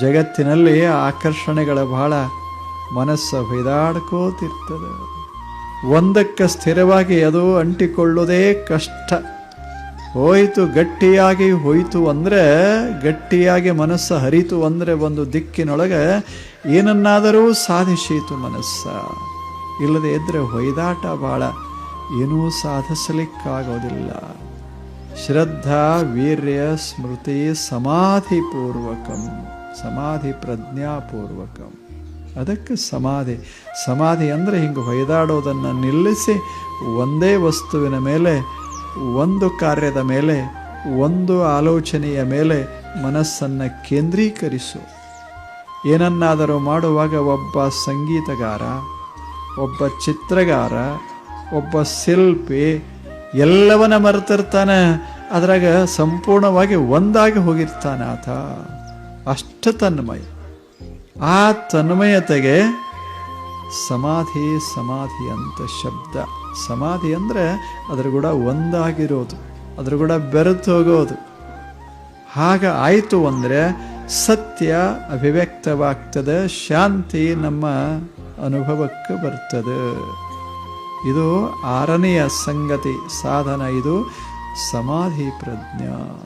ಜಗತ್ತಿನಲ್ಲಿ ಆಕರ್ಷಣೆಗಳ ಬಹಳ ಮನಸ್ಸು ಹೊಯ್ದಾಡ್ಕೋತಿರ್ತದೆ ಒಂದಕ್ಕೆ ಸ್ಥಿರವಾಗಿ ಅದು ಅಂಟಿಕೊಳ್ಳುವುದೇ ಕಷ್ಟ. ಹೋಯಿತು ಗಟ್ಟಿಯಾಗಿ ಹೋಯಿತು ಅಂದರೆ, ಗಟ್ಟಿಯಾಗಿ ಮನಸ್ಸು ಹರಿತು ಅಂದರೆ ಒಂದು ದಿಕ್ಕಿನೊಳಗೆ ಏನನ್ನಾದರೂ ಸಾಧಿಸಿತು ಮನಸ್ಸ. ಇಲ್ಲದೆ ಇದ್ದರೆ ಹೊಯ್ದಾಟ ಭಾಳ ಏನೂ ಸಾಧಿಸಲಿಕ್ಕಾಗೋದಿಲ್ಲ. ಶ್ರದ್ಧಾ ವೀರ್ಯ ಸ್ಮೃತಿ ಸಮಾಧಿಪೂರ್ವಕಂ, ಸಮಾಧಿ ಪ್ರಜ್ಞಾಪೂರ್ವಕಂ. ಅದಕ್ಕೆ ಸಮಾಧಿ ಸಮಾಧಿ ಅಂದರೆ ಹಿಂಗೆ ಹೊಯ್ದಾಡೋದನ್ನು ನಿಲ್ಲಿಸಿ ಒಂದೇ ವಸ್ತುವಿನ ಮೇಲೆ, ಒಂದು ಕಾರ್ಯದ ಮೇಲೆ, ಒಂದು ಆಲೋಚನೆಯ ಮೇಲೆ ಮನಸ್ಸನ್ನು ಕೇಂದ್ರೀಕರಿಸು. ಏನನ್ನಾದರೂ ಮಾಡುವಾಗ ಒಬ್ಬ ಸಂಗೀತಗಾರ, ಒಬ್ಬ ಚಿತ್ರಗಾರ, ಒಬ್ಬ ಶಿಲ್ಪಿ ಎಲ್ಲವನ್ನ ಮರೆತಿರ್ತಾನೆ. ಅದ್ರಾಗ ಸಂಪೂರ್ಣವಾಗಿ ಒಂದಾಗಿ ಹೋಗಿರ್ತಾನೆ ಆತ. ಅಷ್ಟು ತನ್ಮಯ. ಆ ತನ್ಮಯತೆಗೆ ಸಮಾಧಿ ಸಮಾಧಿ ಅಂತ ಶಬ್ದ. ಸಮಾಧಿ ಅಂದರೆ ಅದ್ರ ಕೂಡ ಒಂದಾಗಿರೋದು. ಅದ್ರ ಕೂಡ ಬೆರೆತು ಹೋಗೋದು. ಹಾಗ ಆಯಿತು ಅಂದರೆ ಸತ್ಯ ಅಭಿವ್ಯಕ್ತವಾಗ್ತದೆ, ಶಾಂತಿ ನಮ್ಮ ಅನುಭವಕ್ಕೆ ಬರ್ತದೆ. ಇದು ಆರನೆಯ ಸಂಗತಿ ಸಾಧನ ಇದು ಸಮಾಧಿ ಪ್ರಜ್ಞಾ.